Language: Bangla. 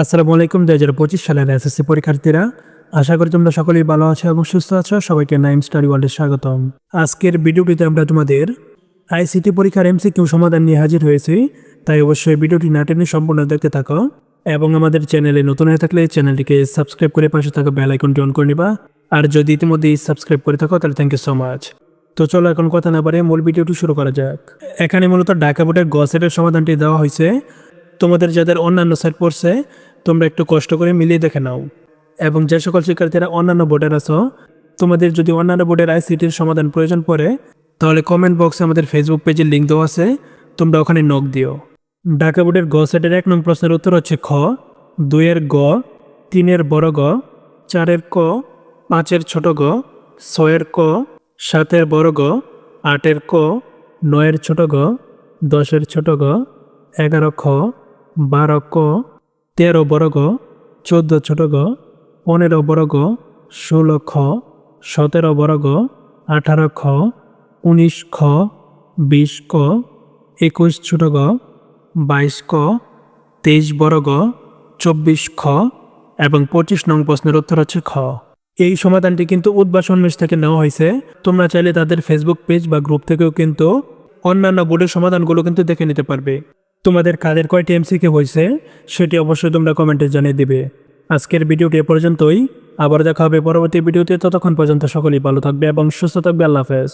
আসসালামু আলাইকুম, দুই হাজার পঁচিশ সালের এসএসসি পরীক্ষার্থীরা। আশা করি তোমরা সকলেই ভালো আছো এবং সুস্থ আছো। সবাইকে নাইম স্টাডি ওয়ার্ল্ডে স্বাগতম। আজকের ভিডিওটিতে আমরা তোমাদের আইসিটি পরীক্ষার এমসিকিউ সমাধান নিয়ে হাজির হয়েছি। তাই অবশ্যই ভিডিওটি না টেনে সম্পূর্ণ দেখতে থাকো এবং আমাদের চ্যানেলে নতুন হয়ে থাকলে চ্যানেলটিকে সাবস্ক্রাইব করে পাশে থাকা বেল আইকনটি অন করে নিবা। আর যদি ইতিমধ্যেই সাবস্ক্রাইব করে থাকো, তাহলে থ্যাংক ইউ সো মাচ তো চলো এখন কথা না পারে মূল ভিডিওটি শুরু করা যাক। এখানে মূলত ঢাকা বোর্ডের গ সেটের সমাধানটি দেওয়া হয়েছে। তোমাদের যাদের অন্যান্য সেট পড়ছে, তোমরা একটু কষ্ট করে মিলিয়ে দেখে নাও। এবং যে সকল শিক্ষার্থীরা অন্যান্য বোর্ডের আছো, তোমাদের যদি অন্যান্য বোর্ডের আইসিটির সমাধান প্রয়োজন পড়ে, তাহলে কমেন্ট বক্সে আমাদের ফেসবুক পেজের লিঙ্ক দেওয়া আছে, তোমরা ওখানে নখ দিও। ঢাকা বোর্ডের গ সেটের এক নং প্রশ্নের উত্তর হচ্ছে খ, দুইয়ের গ, তিনের বড় গ, চারের ক, পাঁচের ছোট গ, ছয়ের ক, সাতের বড় গ, আটের ক, নয়ের ছোট গ, দশের ছোট গ, এগারো খ বারো ক তেরো বড় গ চোদ্দ ছোট গ পনেরো বড় গ ষোলো খ, সতেরো বড় গ আঠারো খ, উনিশ খ, বিশ ক, একুশ ছোট গ বাইশ ক, তেইশ বড় গ চব্বিশ খ এবং পঁচিশ নং প্রশ্নের উত্তর হচ্ছে খ। এই সমাধানটি কিন্তু উদ্ভাসন মেশ থেকে নেওয়া হয়েছে। তোমরা চাইলে তাদের ফেসবুক পেজ বা গ্রুপ থেকেও কিন্তু অন্যান্য বোর্ডের সমাধানগুলো কিন্তু দেখে নিতে পারবে। তোমাদের কাদের কয়টি এমসিকে হয়েছে, সেটি অবশ্যই তোমরা কমেন্টে জানিয়ে দিবে। আজকের ভিডিওটি এ পর্যন্তই। আবার দেখা হবে পরবর্তী ভিডিওতে। ততক্ষণ পর্যন্ত সকলেই ভালো থাকবে এবং সুস্থ থাকবে। আল্লাহ হাফেজ।